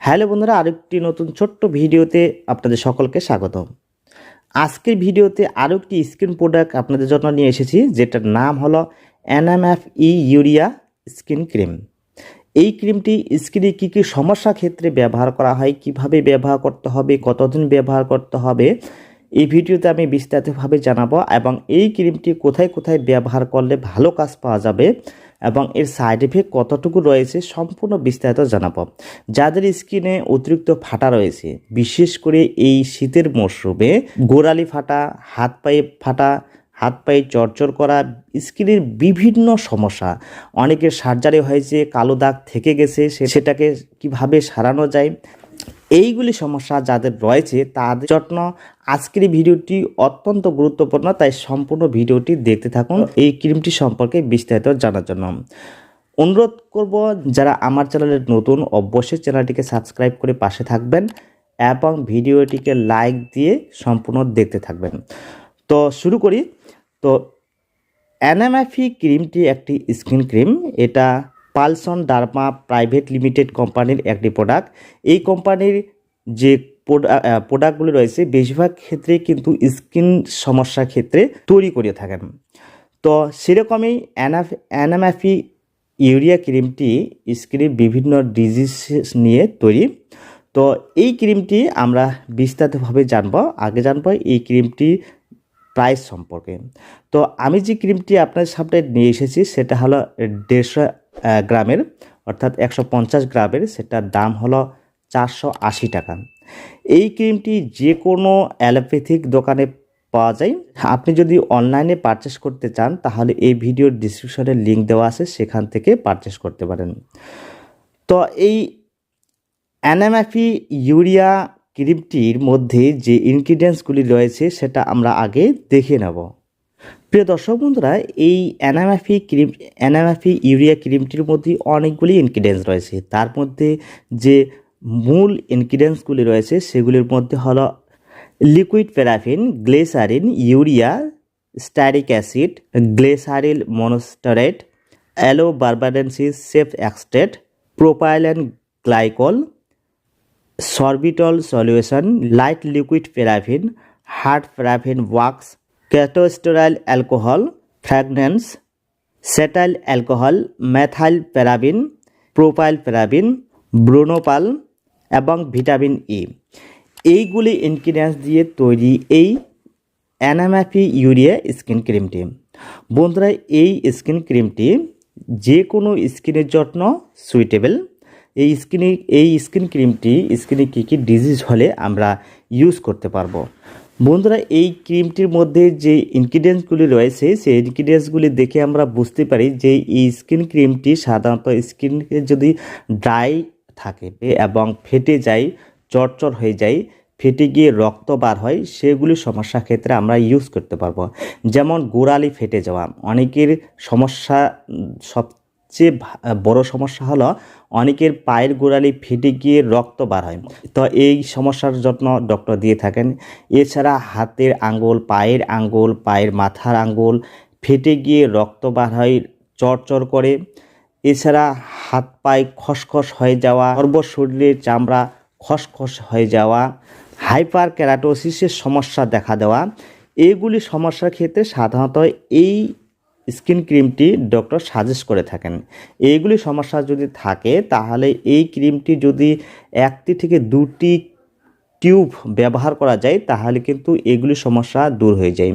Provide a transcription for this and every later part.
Hello বন্ধুরা, আরেকটি নতুন ছোট্ট ভিডিওতে আপনাদের সকলকে স্বাগত আজকের ভিডিওতে আরও একটি স্কিন প্রোডাক্ট আপনাদের জন্য নিয়ে এসেছি, যেটার নাম হলো NMF E urea skin cream. এই ক্রিমটি স্কিনে কী কী সমস্যা ক্ষেত্রে ব্যবহার করা হয়, কীভাবে ব্যবহার করতে হবে, কতদিন ব্যবহার করতে হবে এই ভিডিওতে আমি বিস্তারিতভাবে জানাব এবং এই ক্রিমটি কোথায় কোথায় ব্যবহার করলে ভালো কাজ পাওয়া যাবে এবং এর সাইড এফেক্ট কতটুকু রয়েছে সম্পূর্ণ বিস্তারিত জানাব। যাদের স্কিনে অতিরিক্ত ফাটা রয়েছে, বিশেষ করে এই শীতের মরশুমে গোড়ালি ফাটা, হাত পায়ে ফাটা, হাত পায়ে চরচর করা, স্কিনের বিভিন্ন সমস্যা। অনেকের সার্জারি হয়েছে, কালো দাগ থেকে গেছে সেটাকে কীভাবে সারানো যায় এইগুলি সমস্যা যাদের রয়েছে, তাদের জন্য আজকের ভিডিওটি অত্যন্ত গুরুত্বপূর্ণ, তাই সম্পূর্ণ ভিডিওটি দেখতে থাকুন এই ক্রিমটি সম্পর্কে বিস্তারিত জানার জন্য। অনুরোধ করব, যারা আমার চ্যানেলের নতুন, অবশ্যই চ্যানেলটিকে সাবস্ক্রাইব করে পাশে থাকবেন এবং ভিডিওটিকে লাইক দিয়ে সম্পূর্ণ দেখতে থাকবেন। তো শুরু করি। তো, অ্যানামাফি ক্রিমটি একটি স্কিন ক্রিম, এটা পালসন ডার্মা প্রাইভেট লিমিটেড কোম্পানির একটি প্রোডাক্ট এই কোম্পানির যে প্রোডাক্টগুলি রয়েছে, বেশিরভাগ ক্ষেত্রে কিন্তু স্কিন সমস্যার ক্ষেত্রে তৈরি করে থাকেন। তো সেরকমই অ্যানাফ, অ্যানামাফি ইউরিয়া ক্রিমটি স্কিনের বিভিন্ন ডিজিজ নিয়ে তৈরি। তো এই ক্রিমটি আমরা বিস্তারিতভাবে জানব। আগে জানব এই ক্রিমটি প্রাইস সম্পর্কে। তো আমি যে ক্রিমটি আপনার সামনে নিয়ে এসেছি, সেটা হলো দেড়শো গ্রামের, অর্থাৎ একশো পঞ্চাশ গ্রামের সেটার দাম হলো চারশো আশি টাকা। এই ক্রিমটি যে কোনো অ্যালোপ্যাথিক দোকানে পাওয়া যায়। আপনি যদি অনলাইনে পারচেস করতে চান, তাহলে এই ভিডিওর ডিসক্রিপশনে লিঙ্ক দেওয়া আছে, সেখান থেকে পারচেস করতে পারেন। তো এই অ্যানাম্যাফি ইউরিয়া ক্রিমটির মধ্যে যে ইনগ্রিডিয়েন্টসগুলি রয়েছে, সেটা আমরা আগে দেখে নেব। প্রিয় দর্শক বন্ধুরা, এই অ্যানামাফি ক্রিম, অ্যানামাফি ইউরিয়া ক্রিমটির মধ্যে অনেকগুলি ইনগ্রিডিয়েন্টস রয়েছে। তার মধ্যে যে মূল ইনগ্রিডিয়েন্টসগুলি রয়েছে, সেগুলির মধ্যে হলো liquid paraffin glycerin urea stearic acid glyceryl monostearate aloe barbadensis safe extract propylene glycol sorbitol solution light liquid paraffin hard paraffin wax cetostearyl alcohol, fragrance, cetyl alcohol methyl paraben propyl paraben bronopol এবং vitamin ই এইগুলি ingredients দিয়ে তৈরি এই অ্যানাম্যাফি urea skin ক্রিমটি বন্ধুরা, এই skin ক্রিমটি যে কোনো স্কিনের জন্য সুইটেবল এই স্কিনে এই স্কিন ক্রিমটি স্কিনে কী কী ডিজিজ হলে আমরা ইউজ করতে পারব? বন্ধুরা এই ক্রিমটির মধ্যে যে ইনগ্রিডিয়েন্টসগুলি রয়েছে সেই ইনগ্রিডিয়েন্টসগুলি দেখে আমরা বুঝতে পারি যে এই স্কিন ক্রিমটি সাধারণত স্কিনকে যদি ড্রাই থাকে এবং ফেটে যায় চরচর হয়ে যায় ফেটে গিয়ে রক্ত বার হয় সেগুলি সমস্যা ক্ষেত্রে আমরা ইউজ করতে পারব। যেমন গোড়ালি ফেটে যাওয়া অনেকের সমস্যা উম, সবচেয়ে বড় সমস্যা হলো অনেকের পায়ের গোড়ালি ফেটে গিয়ে রক্ত বার হয়। তো এই সমস্যার জন্য ডক্টর দিয়ে থাকেন। এছাড়া হাতের আঙ্গুল, পায়ের আঙ্গুল, পায়ের মাথার আঙ্গুল ফেটে গিয়ে রক্ত বার হয় চরচর করে। এছাড়া হাত পায়ে খসখস হয়ে যাওয়া সর্ব শরীরের চামড়া খসখস হয়ে যাওয়া হাইপার ক্যারাটোসিসের সমস্যা দেখা দেওয়া। এইগুলি সমস্যার ক্ষেত্রে সাধারণত এই স্কিন ক্রিমটি ডক্টর সাজেস্ট করে থাকেন। এইগুলি সমস্যা যদি থাকে, তাহলে এই ক্রিমটি যদি একটি থেকে দুটি টিউব ব্যবহার করা যায়, তাহলে কিন্তু এগুলি সমস্যা দূর হয়ে যায়।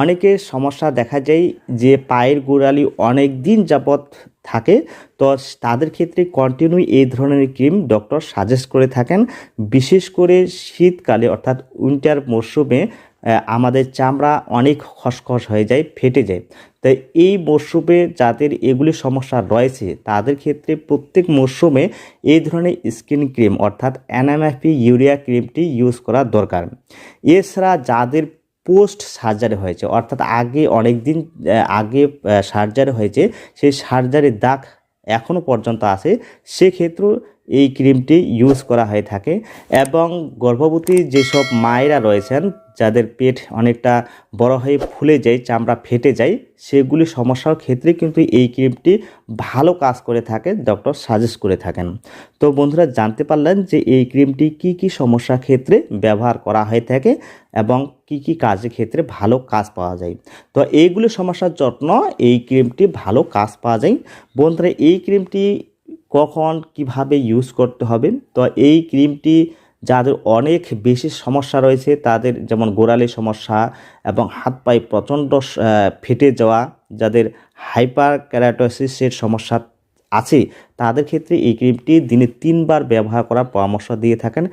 অনেকের সমস্যা দেখা যায় যে পায়ের গোড়ালি অনেক দিন যাবৎ থাকে, তো তাদের ক্ষেত্রে কন্টিনিউ এই ধরনের ক্রিম ডক্টর সাজেস্ট করে থাকেন। বিশেষ করে শীতকালে, অর্থাৎ উইন্টার মরশুমে আমাদের চামড়া অনেক খসখস হয়ে যায়, ফেটে যায়। তাই এই মরশুমে যাদের এগুলি সমস্যা রয়েছে, তাদের ক্ষেত্রে প্রত্যেক মরশুমে এই ধরনের স্কিন ক্রিম অর্থাৎ অ্যানাম্যাফি ইউরিয়া ক্রিমটি ইউজ করা দরকার। এছাড়া যাদের পোস্ট সার্জারি হয়েছে, অর্থাৎ আগে অনেক দিন আগে সার্জারি হয়েছে, সেই সার্জারির দাগ এখনও পর্যন্ত আছে, সেক্ষেত্রেও এই ক্রিমটি ইউজ করা হয়ে থাকে এবং গর্ভবতী যেসব মায়েরা রয়েছেন, যাদের পেট অনেকটা বড় হয়ে ফুলে যায়, চামড়া ফেটে যায়, সেগুলি সমস্যার ক্ষেত্রে কিন্তু এই ক্রিমটি ভালো কাজ করে থাকে, ডক্টর সাজেস্ট করে থাকেন। তো বন্ধুরা, জানতে পারলেন যে এই ক্রিমটি কি কি সমস্যার ক্ষেত্রে ব্যবহার করা হয়ে থাকে এবং কি কি কাজের ক্ষেত্রে ভালো কাজ পাওয়া যায়। তো এইগুলি সমস্যার জন্য এই ক্রিমটি ভালো কাজ পাওয়া যায়। বন্ধুরা, এই ক্রিমটি কখন কীভাবে ইউজ করতে হবে। তো এই ক্রিমটি যাদের অনেক বেশি সমস্যা রয়েছে, তাদের যেমন গোড়ালি সমস্যা এবং হাত পায়ে প্রচণ্ড ফেটে যাওয়া, যাদের হাইপার ক্যারাটোসিসের সমস্যা আছে, তাদের ক্ষেত্রে এই ক্রিমটি দিনে তিনবার ব্যবহার করার পরামর্শ দিয়ে থাকেন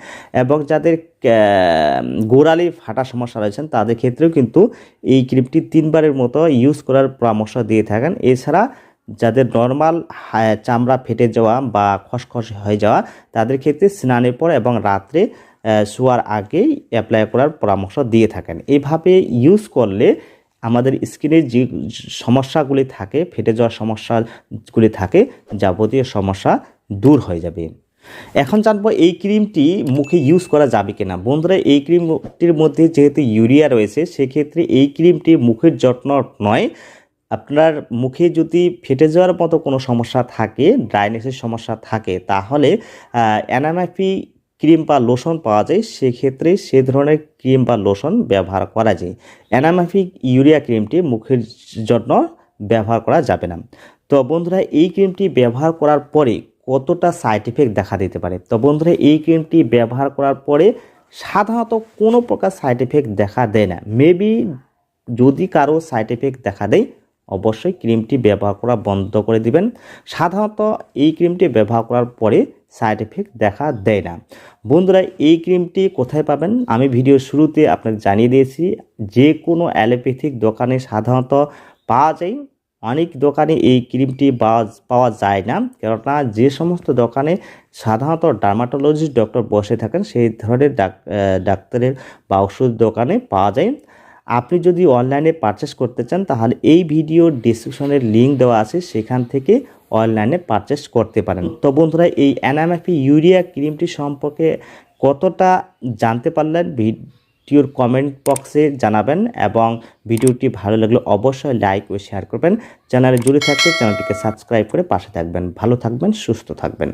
এবং যাদের গোড়ালি ফাটা সমস্যা রয়েছেন, তাদের ক্ষেত্রেও কিন্তু এই ক্রিমটি তিনবারের মতো ইউজ করার পরামর্শ দিয়ে থাকেন। এছাড়া যাদের নর্মাল চামড়া ফেটে যাওয়া বা খসখস হয়ে যাওয়া, তাদের ক্ষেত্রে স্নানের পর এবং রাত্রে শোয়ার আগেই অ্যাপ্লাই করার পরামর্শ দিয়ে থাকেন। এইভাবে ইউজ করলে আমাদের স্কিনের যে সমস্যাগুলি থাকে, ফেটে যাওয়ার সমস্যাগুলি থাকে, যাবতীয় সমস্যা দূর হয়ে যাবে। এখন জানব এই ক্রিমটি মুখে ইউজ করা যাবে কিনা। বন্ধুরা, এই ক্রিমটির মধ্যে যেহেতু ইউরিয়া রয়েছে, সেক্ষেত্রে এই ক্রিমটি মুখের যত্ন নয় আপনার মুখে যদি ফেটে যাওয়ার মতো কোনো সমস্যা থাকে, ড্রাইনেসের সমস্যা থাকে, তাহলে অ্যানামাফি ক্রিম বা লোশন পাওয়া যায়। সেক্ষেত্রে সে ধরনের ক্রিম বা লোশন ব্যবহার করা যায়। অ্যানামাফিক ইউরিয়া ক্রিমটি মুখের জন্য ব্যবহার করা যাবে না। তো বন্ধুরা, এই ক্রিমটি ব্যবহার করার পরে কতটা সাইড এফেক্ট দেখা দিতে পারে? তো বন্ধুরা, এই ক্রিমটি ব্যবহার করার পরে সাধারণত কোনো প্রকার সাইড এফেক্ট দেখা দেয় না। মেবি যদি কারও সাইড এফেক্ট দেখা দেয় অবশ্যই ক্রিমটি ব্যবহার করা বন্ধ করে দিবেন। সাধারণত এই ক্রিমটি ব্যবহার করার পরে সাইড এফেক্ট দেখা দেয় না। বন্ধুরা, এই ক্রিমটি কোথায় পাবেন? আমি ভিডিওর শুরুতে আপনাকে জানিয়ে দিয়েছি যে কোনো অ্যালোপ্যাথিক দোকানে সাধারণত পাওয়া যায়। অনেক দোকানে এই ক্রিমটি পাওয়া যায় না। কেননা, যে সমস্ত দোকানে সাধারণত ডার্মাটোলজিস্ট ডক্টর বসে থাকেন, সেই ধরনের ডাক্তারের বা ওষুধ দোকানে পাওয়া যায়। আপনি যদি অনলাইনে পারচেস করতে চান, তাহলে এই ভিডিওর ডিসক্রিপশনের লিঙ্ক দেওয়া আছে, সেখান থেকে অনলাইনে পারচেস করতে পারেন। তো বন্ধুরা, এই অ্যানামাফি ইউরিয়া ক্রিমটি সম্পর্কে কতটা জানতে পারলেন, ভিডিওর কমেন্ট বক্সে জানাবেন এবং ভিডিওটি ভালো লাগলে অবশ্যই লাইক ও শেয়ার করবেন। চ্যানেলে জুড়ে থাকতে চ্যানেলটিকে সাবস্ক্রাইব করে পাশে থাকবেন। ভালো থাকবেন, সুস্থ থাকবেন।